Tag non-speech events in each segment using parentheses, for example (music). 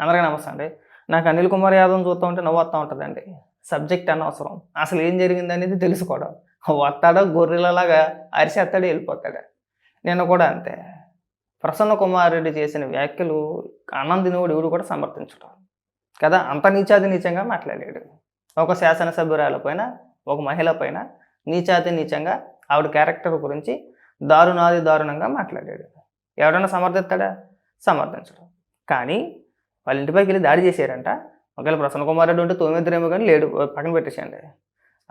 అందరికీ నమస్తే అండి. నాకు అనిల్ కుమార్ యాదవ్ చూస్తూ ఉంటే నవ్వు వస్తూ ఉంటుందండి. సబ్జెక్ట్ అనవసరం. అసలు ఏం జరిగింది అనేది తెలుసుకోవడం. వస్తాడో గొర్రెలలాగా అరిసేస్తాడు వెళ్ళిపోతాడు. నేను కూడా అంతే. ప్రసన్న కుమార్ రెడ్డి చేసిన వ్యాఖ్యలు ఆనందినోడు ఎవడు కూడా సమర్థించడం. కదా అంత నీచాది నీచంగా మాట్లాడాడు. ఒక శాసనసభ్యురాలపైన ఒక మహిళ పైన నీచాతి నీచంగా ఆవిడ క్యారెక్టర్ గురించి దారుణాది దారుణంగా మాట్లాడాడు. ఎవడన్నా సమర్థిస్తాడా? సమర్థించడం. కానీ వాళ్ళ ఇంటిపైకి వెళ్ళి దాడి చేశారంట. ఒకవేళ ప్రసన్న కుమార్ రెడ్డి ఉంటే తోమిద్దరేమో కానీ లేడు పక్కన పెట్టేసండి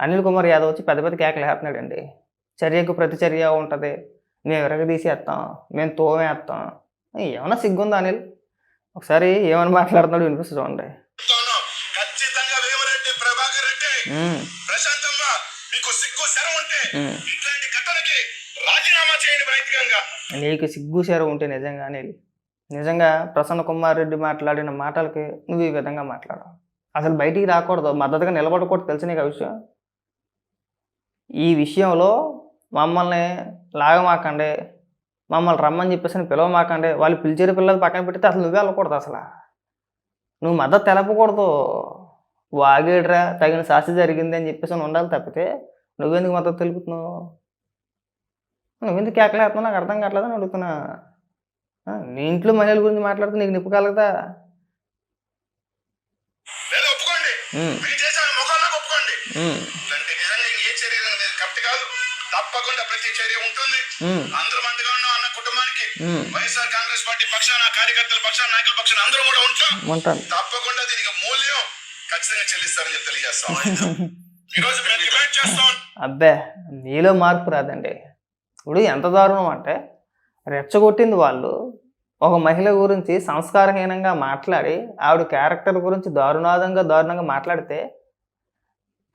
అనిల్ కుమార్ యాదవ్ వచ్చి పెద్ద పెద్ద కేకలు వేస్తున్నాడండి. చర్యకు ప్రతిచర్య ఉంటుంది. మేము విరగదీసేస్తాం మేము తోమేస్తాం ఏమన్నా సిగ్గుందా అనిల్? ఒకసారి ఏమని మాట్లాడుతున్నాడు వినిపిస్తూ చూడండి. నీకు సిగ్గు సేర ఉంటే నిజంగా అనిల్ నిజంగా ప్రసన్న కుమార్ రెడ్డి మాట్లాడిన మాటలకి నువ్వు ఈ విధంగా మాట్లాడవు. అసలు బయటికి రాకూడదు మద్దతుగా నిలబడకూడదు తెలుసు నీకు విషయం. ఈ విషయంలో మమ్మల్ని లాగమాకండి మమ్మల్ని రమ్మని చెప్పేసి పిలవమాకండి వాళ్ళు పిలిచేరు పిల్లలు పక్కన పెడితే అసలు నువ్వే వెళ్ళకూడదు అసలు. నువ్వు మద్దతు తెలపకూడదు. వాగేడ్రా తగిన శాస్తి జరిగింది అని చెప్పేసి ఉండాలి తప్పితే నువ్వెందుకు మద్దతు తెలుపుతున్నావు? నువ్వెందుకు కేకలేస్తున్నావు? నాకు అర్థం కావట్లేదని అడుగుతున్నా. నీ ఇంట్లో మహిళల గురించి మాట్లాడితే నీకు నిప్పు కలగదా తప్పకుండా ప్రతి చర్య ఉంటుంది. ఉమ్, అందరం అండగా ఉన్నాం అన్న కుటుంబానికి. వైఎస్ఆర్ కాంగ్రెస్ పార్టీ పక్షాన కార్యకర్తల పక్షాన నాయకుల పక్షాన అందరూ కూడా ఉంటాం. తప్పకుండా దీనికి మూల్యం ఖచ్చితంగా చెల్లిస్తారని చెప్పి తెలియజేస్తాం. (laughs) మేము చేస్తాం. అబ్బే నీలో మార్పు రాదండి. ఇప్పుడు ఎంత దారుణం అంటే రెచ్చగొట్టింది వాళ్ళు. ఒక మహిళ గురించి సంస్కారహీనంగా మాట్లాడి ఆవిడ క్యారెక్టర్ గురించి దారుణాదంగా దారుణంగా మాట్లాడితే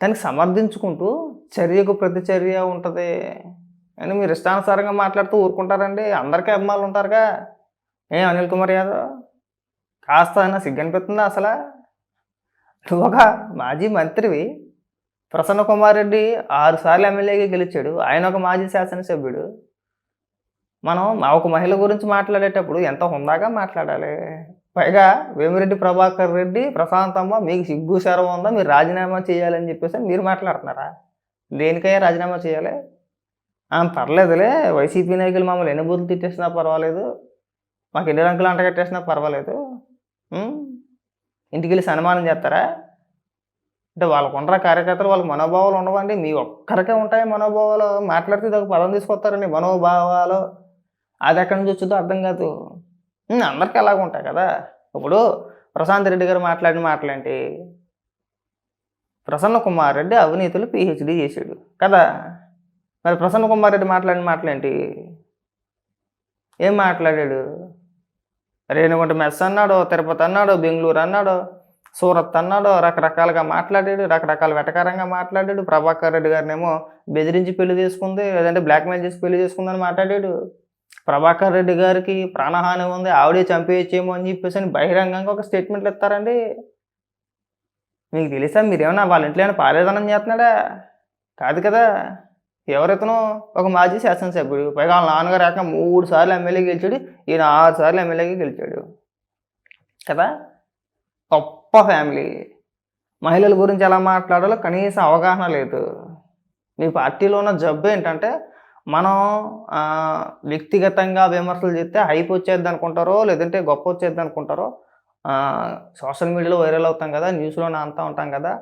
దానికి సమర్థించుకుంటూ చర్యకు ప్రతిచర్య ఉంటుంది అని మీరు ఇష్టానుసారంగా మాట్లాడుతూ ఊరుకుంటారండి. అందరికీ అభిమానులు ఉంటారుగా. ఏం అనిల్ కుమార్ యాదవ్? కాస్త అయినా సిగ్గనిపిస్తుందా అసలు? ఒక మాజీ మంత్రివి ప్రసన్న కుమార్ రెడ్డి ఆరు సార్లు ఎమ్మెల్యేగా గెలిచాడు. ఆయన ఒక మాజీ శాసనసభ్యుడు. మనం మా ఒక మహిళ గురించి మాట్లాడేటప్పుడు ఎంత హుందాగా మాట్లాడాలి? పైగా వేమిరెడ్డి ప్రభాకర్ రెడ్డి ప్రశాంతమ్మ మీకు సిగ్గు శరం ఉందా? మీరు రాజీనామా చేయాలని చెప్పేసి మీరు మాట్లాడుతున్నారా? దేనికయ్యా రాజీనామా చేయాలి. ఆ, పర్లేదులే. వైసీపీ నాయకులు మమ్మల్ని ఎన్ని బూతులు తిట్టేసినా పర్వాలేదు. మాకు ఎన్ని రంకులు అంటగట్టేసినా పర్వాలేదు. ఇంటికి వెళ్ళి సన్మానం చేస్తారా? అంటే వాళ్ళకు ఉండరా కార్యకర్తలు వాళ్ళకి మనోభావాలు ఉండవండి. మీ ఒక్కరికే ఉంటాయి మనోభావాలు. మాట్లాడితే ఇది ఒక పదం తీసుకొస్తారండి. మనోభావాలు. అది ఎక్కడి నుంచి వచ్చిందో అర్థం కాదు. అందరికీ అలాగ ఉంటాయి కదా. ఇప్పుడు ప్రశాంత్ రెడ్డి గారు మాట్లాడిన మాటలేంటి? ప్రసన్న కుమార్ రెడ్డి అవినీతిలో పిహెచ్డి చేశాడు కదా. మరి ప్రసన్న కుమార్ రెడ్డి మాట్లాడిన మాటలేంటి? ఏం మాట్లాడాడు? రేణుగుంట మెస్ అన్నాడు తిరుపతి అన్నాడు బెంగళూరు అన్నాడో సూరత్ అన్నాడో రకరకాలుగా మాట్లాడాడు రకరకాల వెటకారంగా మాట్లాడాడు. ప్రభాకర్ రెడ్డి గారినేమో బెదిరించి పెళ్ళి చేసుకుంది లేదంటే బ్లాక్మెయిల్ చేసి పెళ్ళి చేసుకుందని మాట్లాడాడు. ప్రభాకర్ రెడ్డి గారికి ప్రాణహాని ఉంది ఆవిడే చంపేయచ్చేమో అని చెప్పేసి అని బహిరంగంగా ఒక స్టేట్మెంట్లు ఇస్తారండి. మీకు తెలుసా మీరేమన్నా వాళ్ళ ఇంట్లో ఏమైనా పారేదనం చేస్తున్నాడా? కాదు కదా ఎవరితను ఒక మాజీ శాసనసభ్యుడు పైగా వాళ్ళ నాన్నగారు రాక మూడు సార్లు ఎమ్మెల్యే గెలిచాడు ఈయన ఆరు సార్లు ఎమ్మెల్యేగా గెలిచాడు. కదా గొప్ప ఫ్యామిలీ మహిళల గురించి ఎలా మాట్లాడాలో కనీసం అవగాహన లేదు. మీ పార్టీలో ఉన్న జబ్బు ఏంటంటే మనం వ్యక్తిగతంగా విమర్శలు చేస్తే హైప్ వచ్చేది అనుకుంటారో లేదంటే గొప్ప వచ్చేది అనుకుంటారో సోషల్ మీడియాలో వైరల్ అవుతాం కదా న్యూస్లో అంతా ఉంటాం కదా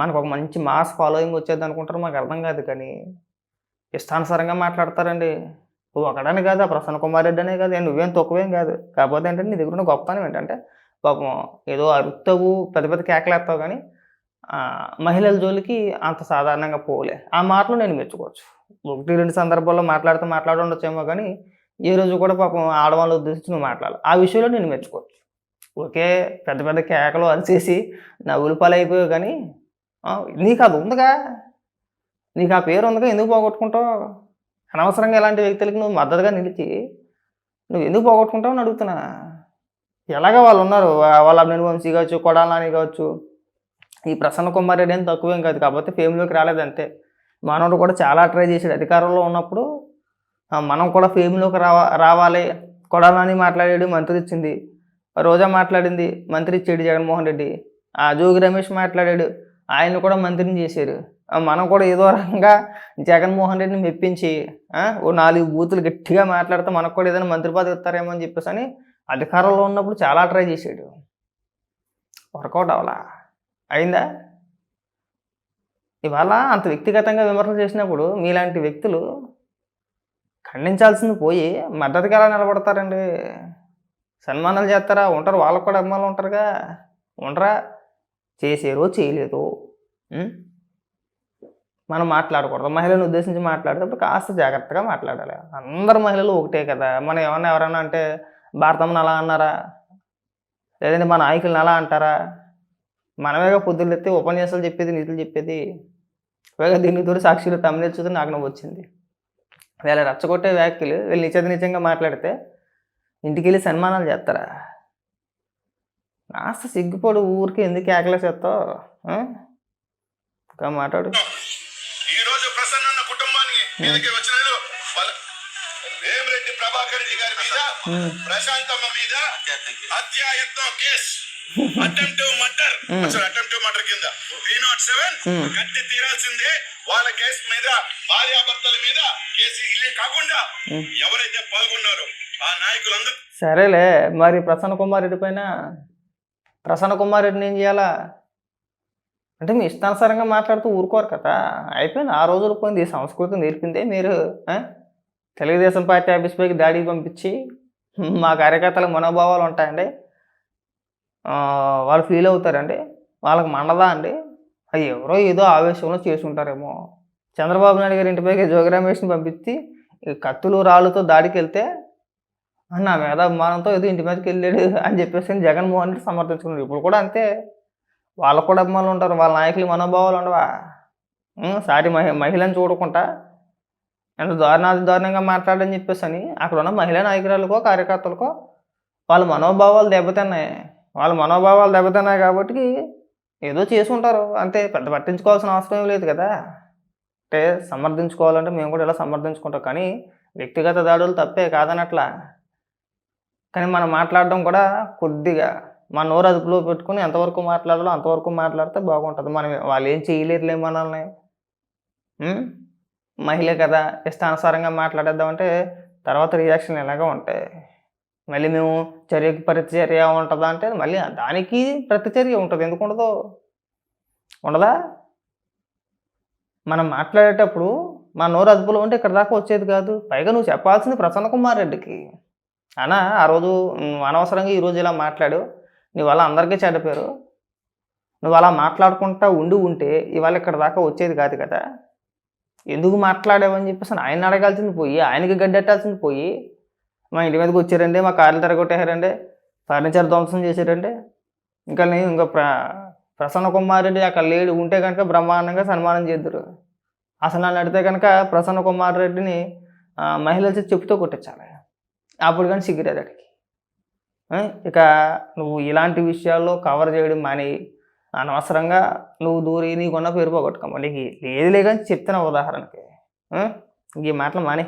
మనకు ఒక మంచి మాస్ ఫాలోయింగ్ వచ్చేది అనుకుంటారు మాకు అర్థం కాదు కానీ ఇష్టానుసారంగా మాట్లాడతారండి. ఒకడని కాదు ఆ ప్రసన్న కుమార్ రెడ్డి అనే కాదు నువ్వేం తక్కువేం కాదు. కాకపోతే ఏంటంటే నీ దగ్గర ఉన్న గొప్పతనం ఏంటంటే పాపం ఏదో అరుతావు పెద్ద పెద్ద కేకలేస్తావు కానీ మహిళల జోలికి అంత సాధారణంగా పోలే. ఆ మాటలు నేను మెచ్చుకోవచ్చు. ఒకటి రెండు సందర్భాల్లో మాట్లాడుతూ మాట్లాడి ఉండొచ్చేమో కానీ ఏ రోజు కూడా పాపం ఆడవాళ్ళు ఉద్దేశించి నువ్వు మాట్లాడాలి. ఆ విషయంలో నేను మెచ్చుకోవచ్చు. ఓకే పెద్ద పెద్ద కేకలు అరిచేసి నా ఉలిపాలు అయిపోయావు కానీ నీకు అది ఉందిగా? నీకు ఆ పేరు ఉందిగా? ఎందుకు పోగొట్టుకుంటావు? అనవసరంగా ఇలాంటి వ్యక్తులకి నువ్వు మద్దతుగా నిలిచి నువ్వు ఎందుకు పోగొట్టుకుంటావు అని అడుగుతున్నా. ఎలాగ వాళ్ళు ఉన్నారు? వాళ్ళ అభినయ వంశీ కావచ్చు కొడాలని కావచ్చు. ఈ ప్రసన్న కుమార్ రెడ్డి ఏం తక్కువేం కాదు కాకపోతే ఫేమ్లోకి రాలేదంతే మానవుడు కూడా చాలా ట్రై చేశాడు. అధికారంలో ఉన్నప్పుడు మనం కూడా ఫేమ్లోకి రావా రావాలి. కొడాలని మాట్లాడాడు మంత్రి ఇచ్చింది. రోజా మాట్లాడింది మంత్రి ఇచ్చాడు జగన్మోహన్ రెడ్డి. ఆ జోగి రమేష్ మాట్లాడాడు ఆయన కూడా మంత్రిని చేశారు. మనం కూడా ఏదో రకంగా జగన్మోహన్ రెడ్డిని మెప్పించి ఓ నాలుగు బూతులు గట్టిగా మాట్లాడితే మనకు కూడా ఏదైనా మంత్రి పదవి ఇస్తారేమో అని చెప్పేసి అని అధికారంలో ఉన్నప్పుడు చాలా ట్రై చేశాడు. వర్కౌట్ అవలా అయిందా? ఇవాళ అంత వ్యక్తిగతంగా విమర్శలు చేసినప్పుడు మీలాంటి వ్యక్తులు ఖండించాల్సింది పోయి మద్దతుగా ఎలా నిలబడతారండి? సన్మానాలు చేస్తారా? ఉంటారు వాళ్ళకు కూడా అభిమానులు ఉంటారుగా. ఉండరా? చేసారో చేయలేదు. మనం మాట్లాడకూడదు. మహిళలను ఉద్దేశించి మాట్లాడేటప్పుడు కాస్త జాగ్రత్తగా మాట్లాడాలి. అందరు మహిళలు ఒకటే కదా. మనం ఏమన్నా ఎవరైనా అంటే భారతమ్మని అలా అన్నారా? లేదంటే మా నాయకులను అలా అంటారా? మనమేగా పొద్దులు ఎత్తి ఉపన్యాసాలు చెప్పేది నీతులు చెప్పేది వేగ దీనికి తోడు సాక్షులు తమిళ చూసి నాకు నవ్వు వచ్చింది. వీళ్ళ రచ్చగొట్టే వ్యాఖ్యలు వీళ్ళు నిజ నిజంగా మాట్లాడితే ఇంటికి వెళ్ళి సన్మానాలు చేస్తారా? కాస్త సిగ్గుపడు ఊరికి ఎందుకు కేకలేసేస్తావు ఆ? ఇంకా మాట్లాడు. ప్రభాకర్ రెడ్డి గారి మీద ప్రశాంతమ్మ మీద హత్యాయత్నం case. Attempt murder attempt murder కింద. త్రీ నాట్ సెవెన్ తీరాల్సిందే. వాళ్ళ కేసు మీద భార్యాభర్తల మీద కేసు ఇల్లు కాకుండా Hmm. ఎవరైతే పాల్గొన్నారో ఆ నాయకులందరూ. సరేలే మరి ప్రసన్న కుమార్ రెడ్డి పైన ప్రసన్న కుమార్ రెడ్డిని ఏం చేయాలా? అంటే మీ ఇష్టానుసారంగా మాట్లాడుతూ ఊరుకోరు కదా. అయిపోయింది ఆ రోజులు పోయింది ఈ సంస్కృతి నేర్పిందే మీరు? తెలుగుదేశం పార్టీ ఆఫీస్ పైకి దాడికి పంపించి మా కార్యకర్తలకు మనోభావాలు ఉంటాయండి. వాళ్ళు ఫీల్ అవుతారండి వాళ్ళకి మండదా అండి? అవి ఎవరో ఏదో ఆవేశంలో చేసుకుంటారేమో చంద్రబాబు నాయుడు గారి ఇంటిపైకి జోగి పంపించి కత్తులు రాళ్ళతో దాడికి వెళ్తే నా మీద అభిమానంతో ఏదో ఇంటి మీదకి వెళ్ళాడు అని చెప్పేసి జగన్మోహన్ రెడ్డి సమర్థించుకున్నాడు ఇప్పుడు కూడా అంతే. వాళ్ళకు కూడా అభిమానులు ఉంటారు. వాళ్ళ నాయకులు మనోభావాలు ఉండవా? సారి సాటి మహి మహిళను చూడకుండా ఎంత దారుణాది దారుణంగా మాట్లాడని చెప్పేసి అని అక్కడ ఉన్న మహిళా నాయకురాలకో కార్యకర్తలకో వాళ్ళ మనోభావాలు దెబ్బతిన్నాయి. వాళ్ళ మనోభావాలు దెబ్బతిన్నాయి కాబట్టి ఏదో చేసుకుంటారు. అంతే పెద్ద పట్టించుకోవాల్సిన అవసరం ఏం లేదు కదా. అంటే సమర్థించుకోవాలంటే మేము కూడా ఇలా సమర్థించుకుంటాం. కానీ వ్యక్తిగత దాడులు తప్పే కాదనట్లా. కానీ మనం మాట్లాడడం కూడా కొద్దిగా మన నోరు అదుపులో పెట్టుకుని ఎంతవరకు మాట్లాడాలో అంతవరకు మాట్లాడితే బాగుంటుంది. మనం వాళ్ళు ఏం చేయలేదులే మనల్ని. మహిళ కదా ఇష్టానుసారంగా మాట్లాడేద్దామంటే తర్వాత రియాక్షన్ ఎలాగో ఉంటాయి. మళ్ళీ మేము చర్యకి ప్రతిచర్య ఉంటుందా అంటే మళ్ళీ దానికి ప్రతిచర్య ఉంటుంది. ఎందుకు ఉండదు? ఉండదా? మనం మాట్లాడేటప్పుడు మా నోరు అదుపులో ఉంటే ఇక్కడ దాకా వచ్చేది కాదు. పైగా నువ్వు చెప్పాల్సింది ప్రసన్న కుమార్ రెడ్డికి. అనా ఆ రోజు అనవసరంగా ఈరోజు ఇలా మాట్లాడు నువ్వు అలా అందరికీ చెడ్డ నువ్వు అలా మాట్లాడుకుంటా ఉండి ఉంటే ఇవాళ ఇక్కడ దాకా వచ్చేది కాదు కదా. ఎందుకు మాట్లాడావని చెప్పేసి ఆయన అడగాల్సింది పోయి ఆయనకి గడ్డెట్టాల్సింది పోయి మా ఇంటి మీదకి వచ్చారండి మా కార్లు తిరగొట్టేశారండి ఫర్నిచర్ ధ్వంసం చేశారండి. ఇంకా నేను ఇంకా ప్ర ప్రసన్న కుమార్ రెడ్డి అక్కడ లేడు ఉంటే కనుక బ్రహ్మాండంగా సన్మానం చేద్దరు. అసలు నన్ను అడిగితే కనుక ప్రసన్న కుమార్ రెడ్డిని ఆ, మహిళల చెప్పుతో కొట్టించాలి. అప్పుడు కానీ సిగ్గురేది అడిగి ఇక నువ్వు ఇలాంటి విషయాల్లో కవర్ చేయడం మాని అనవసరంగా నువ్వు దూరి నీకున్న పేరు పోగొట్టుకోమా నీకు లేదు కానీ చెప్తున్నా ఉదాహరణకి. ఈ మాటలు మానే.